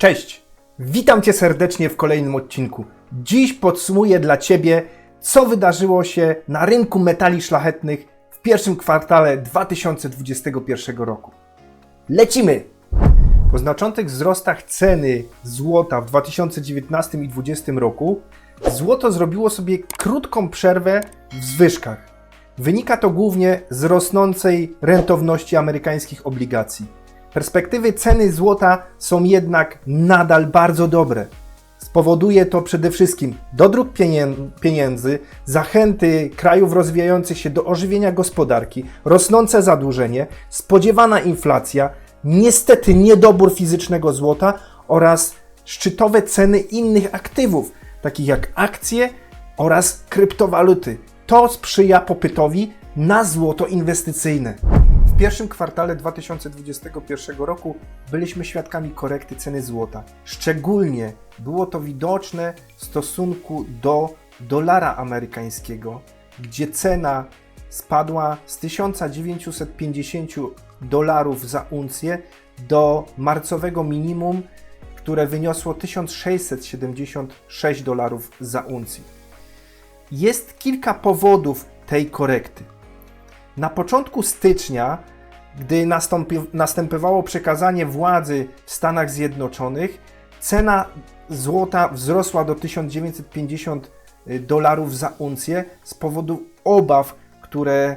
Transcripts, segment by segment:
Cześć! Witam Cię serdecznie w kolejnym odcinku. Dziś podsumuję dla Ciebie, co wydarzyło się na rynku metali szlachetnych w pierwszym kwartale 2021 roku. Lecimy! Po znaczących wzrostach ceny złota w 2019 i 2020 roku, złoto zrobiło sobie krótką przerwę w zwyżkach. Wynika to głównie z rosnącej rentowności amerykańskich obligacji. Perspektywy ceny złota są jednak nadal bardzo dobre. Spowoduje to przede wszystkim dodruk pieniędzy, zachęty krajów rozwijających się do ożywienia gospodarki, rosnące zadłużenie, spodziewana inflacja, niestety niedobór fizycznego złota oraz szczytowe ceny innych aktywów, takich jak akcje oraz kryptowaluty. To sprzyja popytowi na złoto inwestycyjne. Pierwszym kwartale 2021 roku byliśmy świadkami korekty ceny złota. Szczególnie było to widoczne w stosunku do dolara amerykańskiego, gdzie cena spadła z 1950 dolarów za uncję do marcowego minimum, które wyniosło 1676 dolarów za uncję. Jest kilka powodów tej korekty. Na początku stycznia, gdy nastąpi, następowało przekazanie władzy w Stanach Zjednoczonych, cena złota wzrosła do 1950 dolarów za uncję z powodu obaw, które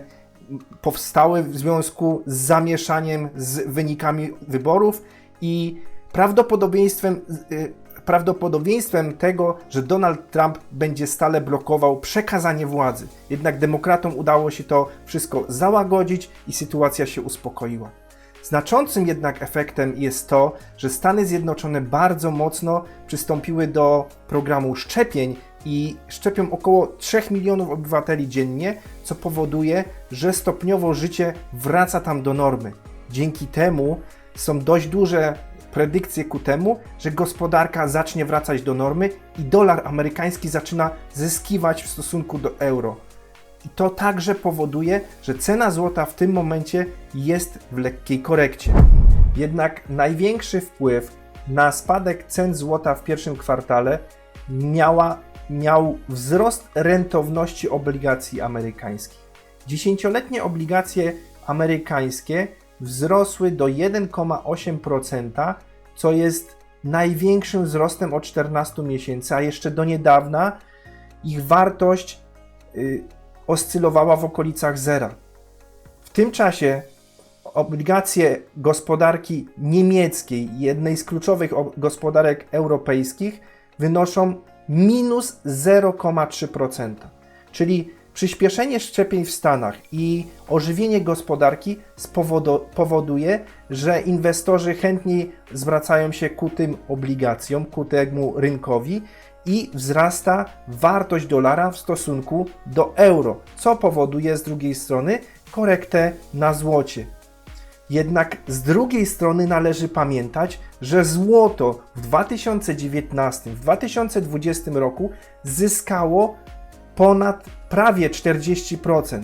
powstały w związku z zamieszaniem z wynikami wyborów i prawdopodobieństwem, y, prawdopodobieństwem tego, że Donald Trump będzie stale blokował przekazanie władzy. Jednak demokratom udało się to wszystko załagodzić i sytuacja się uspokoiła. Znaczącym jednak efektem jest to, że Stany Zjednoczone bardzo mocno przystąpiły do programu szczepień i szczepią około 3 milionów obywateli dziennie, co powoduje, że stopniowo życie wraca tam do normy. Dzięki temu są dość duże predykcje ku temu, że gospodarka zacznie wracać do normy i dolar amerykański zaczyna zyskiwać w stosunku do euro. I to także powoduje, że cena złota w tym momencie jest w lekkiej korekcie. Jednak największy wpływ na spadek cen złota w pierwszym kwartale miała, miał wzrost rentowności obligacji amerykańskich. Dziesięcioletnie obligacje amerykańskie wzrosły do 1,8%, co jest największym wzrostem od 14 miesięcy, a jeszcze do niedawna ich wartość y, oscylowała w okolicach zera. W tym czasie obligacje gospodarki niemieckiej, jednej z kluczowych gospodarek europejskich, wynoszą minus 0,3%. Czyli przyspieszenie szczepień w Stanach i ożywienie gospodarki powoduje, że inwestorzy chętniej zwracają się ku tym obligacjom, ku temu rynkowi i wzrasta wartość dolara w stosunku do euro, co powoduje z drugiej strony korektę na złocie. Jednak z drugiej strony należy pamiętać, że złoto w 2019, w 2020 roku zyskało ponad prawie 40%,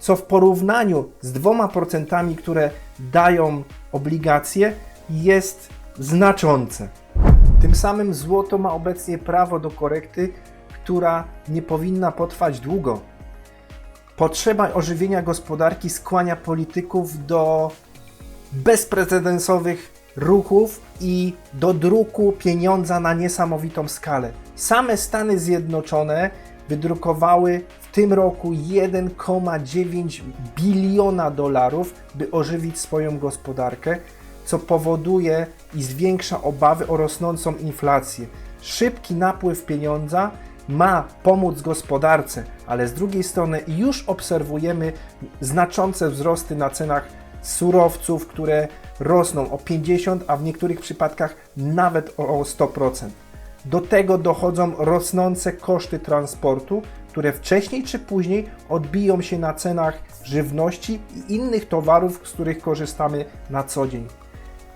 co w porównaniu z dwoma procentami, które dają obligacje, jest znaczące. Tym samym złoto ma obecnie prawo do korekty, która nie powinna potrwać długo. Potrzeba ożywienia gospodarki skłania polityków do bezprecedensowych ruchów i do druku pieniądza na niesamowitą skalę. Same Stany Zjednoczone wydrukowały w tym roku 1,9 biliona dolarów, by ożywić swoją gospodarkę, co powoduje i zwiększa obawy o rosnącą inflację. Szybki napływ pieniądza ma pomóc gospodarce, ale z drugiej strony już obserwujemy znaczące wzrosty na cenach surowców, które rosną o 50, a w niektórych przypadkach nawet o o 100%. Do tego dochodzą rosnące koszty transportu, które wcześniej czy później odbiją się na cenach żywności i innych towarów, z których korzystamy na co dzień.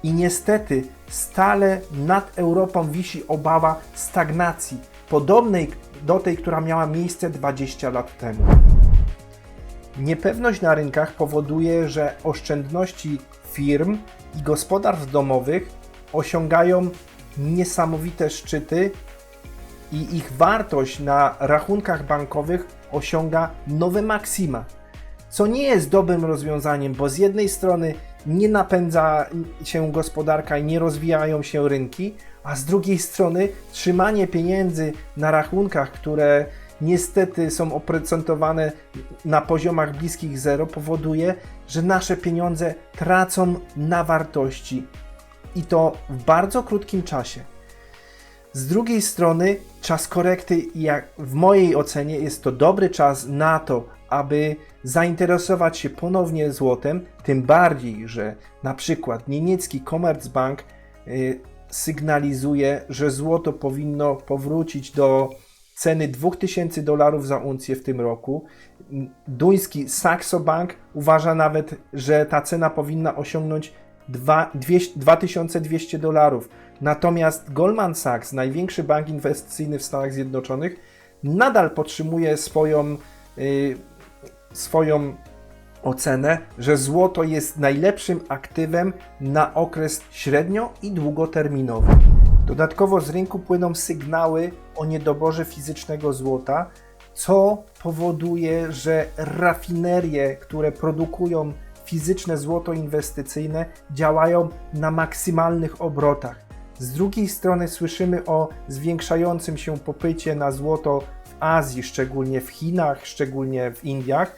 I niestety stale nad Europą wisi obawa stagnacji, podobnej do tej, która miała miejsce 20 lat temu. Niepewność na rynkach powoduje, że oszczędności firm i gospodarstw domowych osiągają niesamowite szczyty i ich wartość na rachunkach bankowych osiąga nowe maksima. Co nie jest dobrym rozwiązaniem, bo z jednej strony nie napędza się gospodarka i nie rozwijają się rynki, a z drugiej strony trzymanie pieniędzy na rachunkach, które niestety są oprocentowane na poziomach bliskich zero, powoduje, że nasze pieniądze tracą na wartości i to w bardzo krótkim czasie. Z drugiej strony, czas korekty, jak w mojej ocenie, jest to dobry czas na to, aby zainteresować się ponownie złotem, tym bardziej, że na przykład niemiecki Commerzbank y, sygnalizuje, że złoto powinno powrócić do ceny 2000 dolarów za uncję w tym roku. Duński Saxo Bank uważa nawet, że ta cena powinna osiągnąć dwa- 200 2200 dolarów. Natomiast Goldman Sachs, największy bank inwestycyjny w Stanach Zjednoczonych, nadal podtrzymuje swoją, y, swoją ocenę, że złoto jest najlepszym aktywem na okres średnio i długoterminowy. Dodatkowo z rynku płyną sygnały o niedoborze fizycznego złota, co powoduje, że rafinerie, które produkują fizyczne złoto inwestycyjne, działają na maksymalnych obrotach. Z drugiej strony słyszymy o zwiększającym się popycie na złoto w Azji, szczególnie w Chinach, szczególnie w Indiach,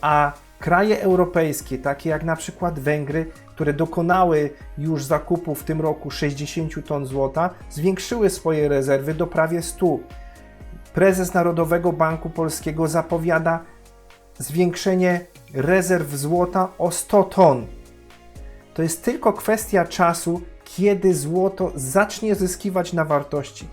a kraje europejskie, takie jak na przykład Węgry, które dokonały już zakupu w tym roku 60 ton złota, zwiększyły swoje rezerwy do prawie 100. Prezes Narodowego Banku Polskiego zapowiada zwiększenie rezerw złota o 100 ton. To jest tylko kwestia czasu, kiedy złoto zacznie zyskiwać na wartości.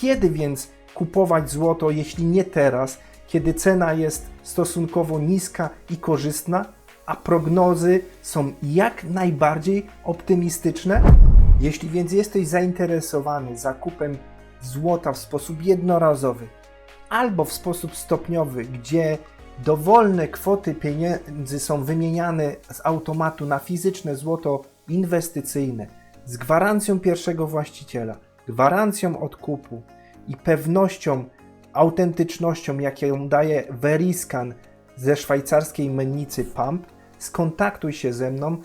Kiedy więc kupować złoto, jeśli nie teraz, kiedy cena jest stosunkowo niska i korzystna, a prognozy są jak najbardziej optymistyczne? Jeśli więc jesteś zainteresowany zakupem złota w sposób jednorazowy albo w sposób stopniowy, gdzie dowolne kwoty pieniędzy są wymieniane z automatu na fizyczne złoto inwestycyjne z gwarancją pierwszego właściciela, gwarancją odkupu i pewnością, autentycznością, jaką daje Veriscan ze szwajcarskiej mennicy PAMP, skontaktuj się ze mną,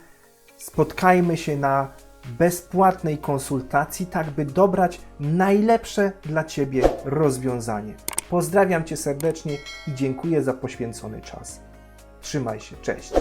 spotkajmy się na bezpłatnej konsultacji, tak by dobrać najlepsze dla Ciebie rozwiązanie. Pozdrawiam Cię serdecznie i dziękuję za poświęcony czas. Trzymaj się, cześć.